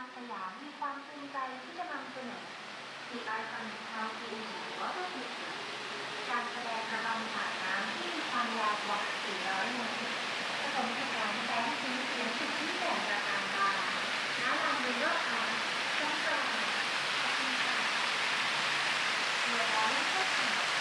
รสยามมีความภูมิใจที่จะนำเสนอ The Icon House in Waterfront การแสดงระดมผ่านน้ำที่มีความยาวกว่า 400เมตรผสมกับการแสดงที่มีเสียงสุดที่แสนประการตาน้ำลำมีรอบคันต้องกระหายเรือร้อนและเพื่อ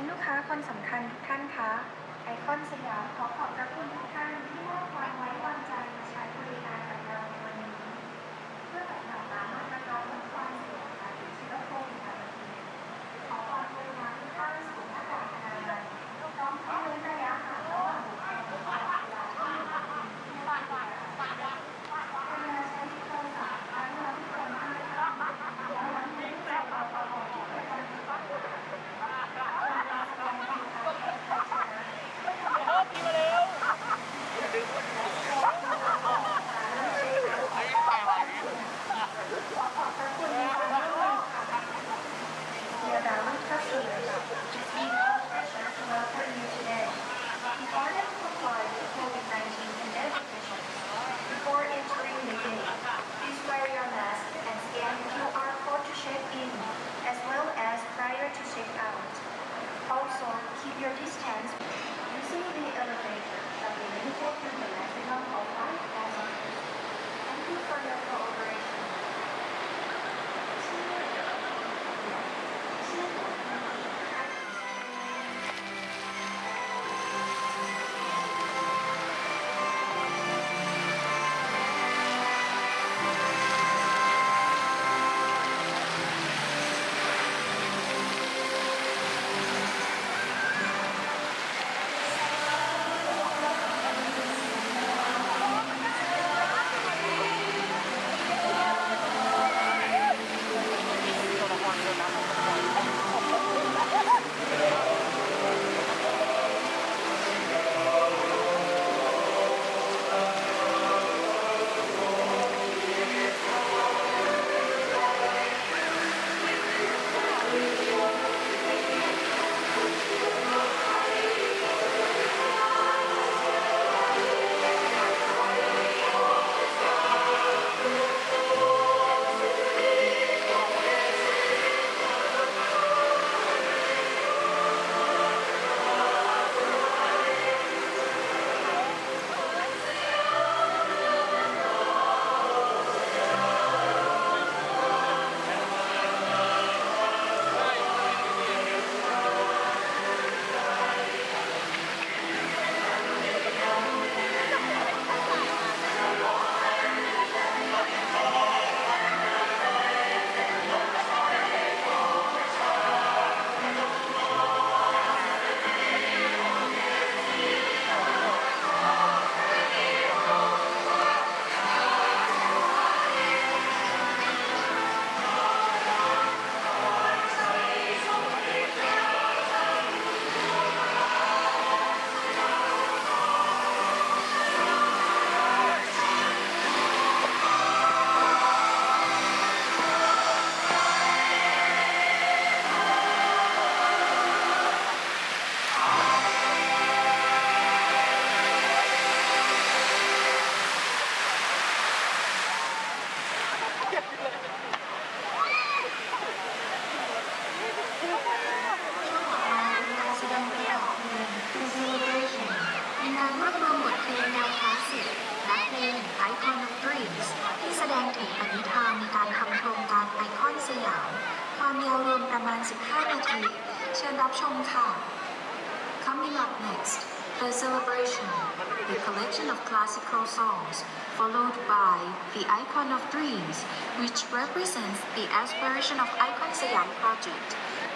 นลูกค้าคนสำคัญทุกท่านคะ ไอคอนสยามขอขอบพระคุณทุก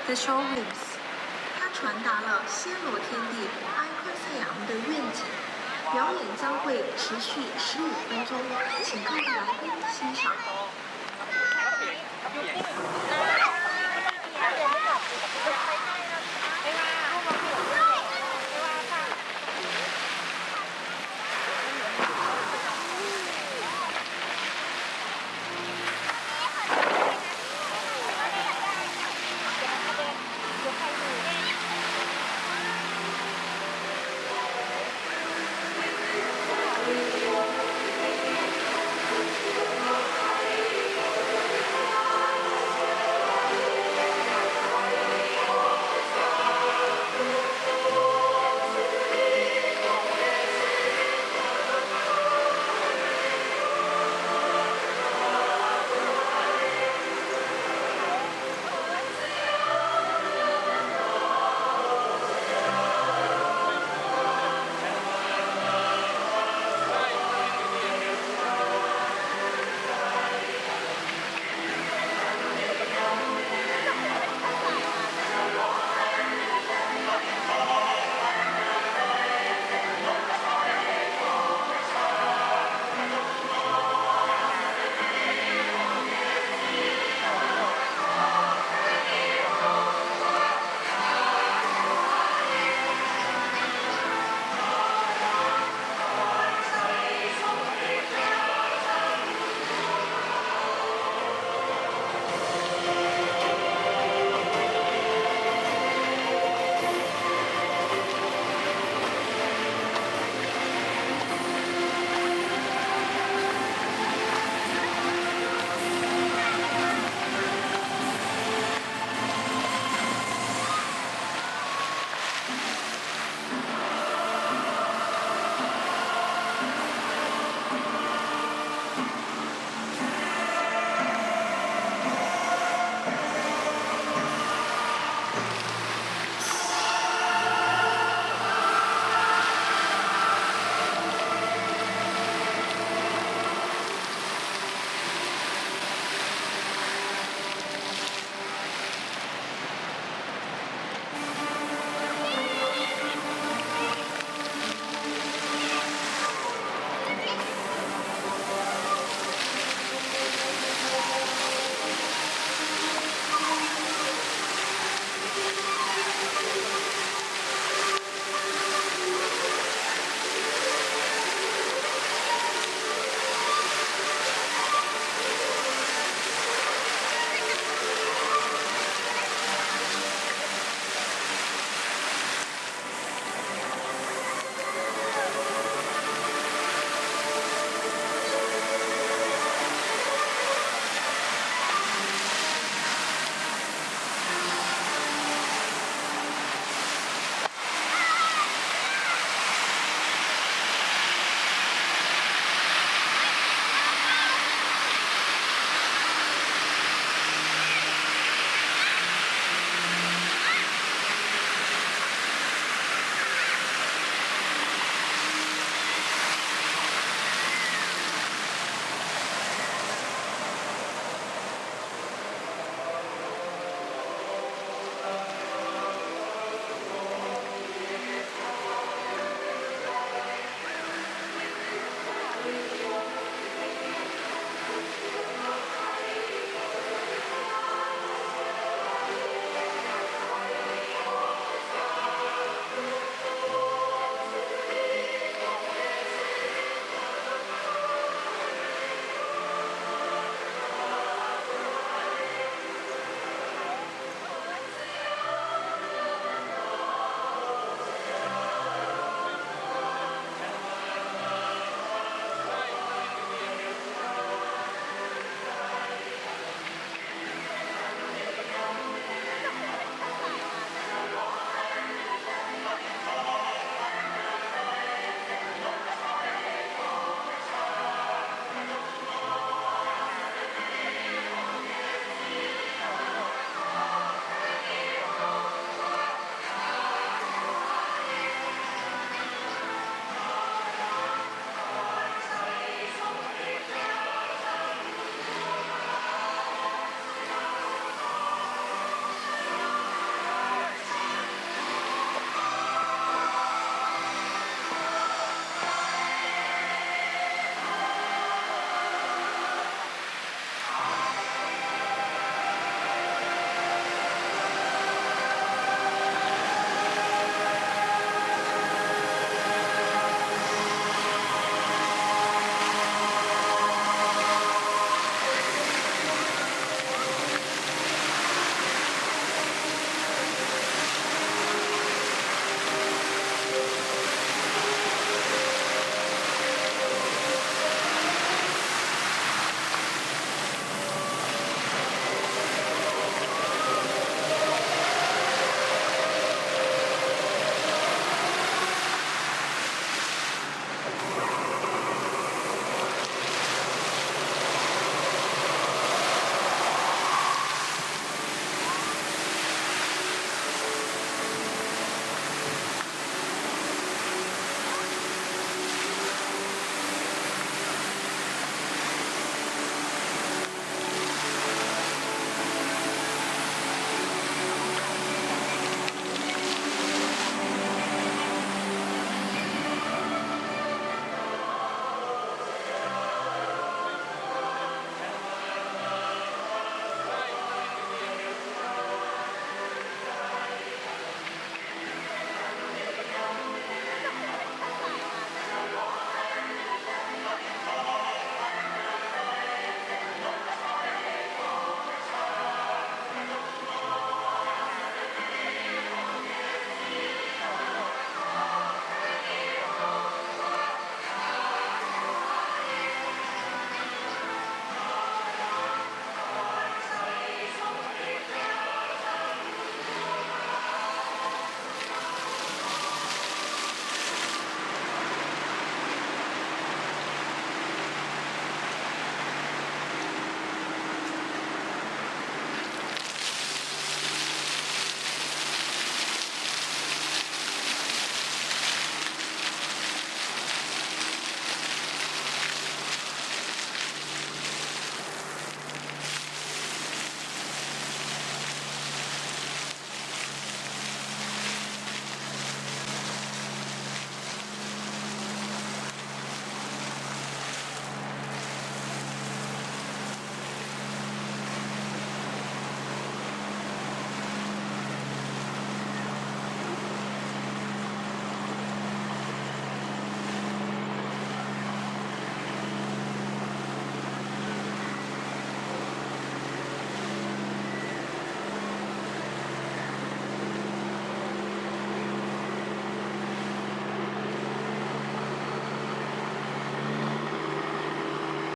The Show Wings，它传达了暹罗天地埃昆赛扬的愿景。表演将会持续十五分钟，请各位来宾欣赏。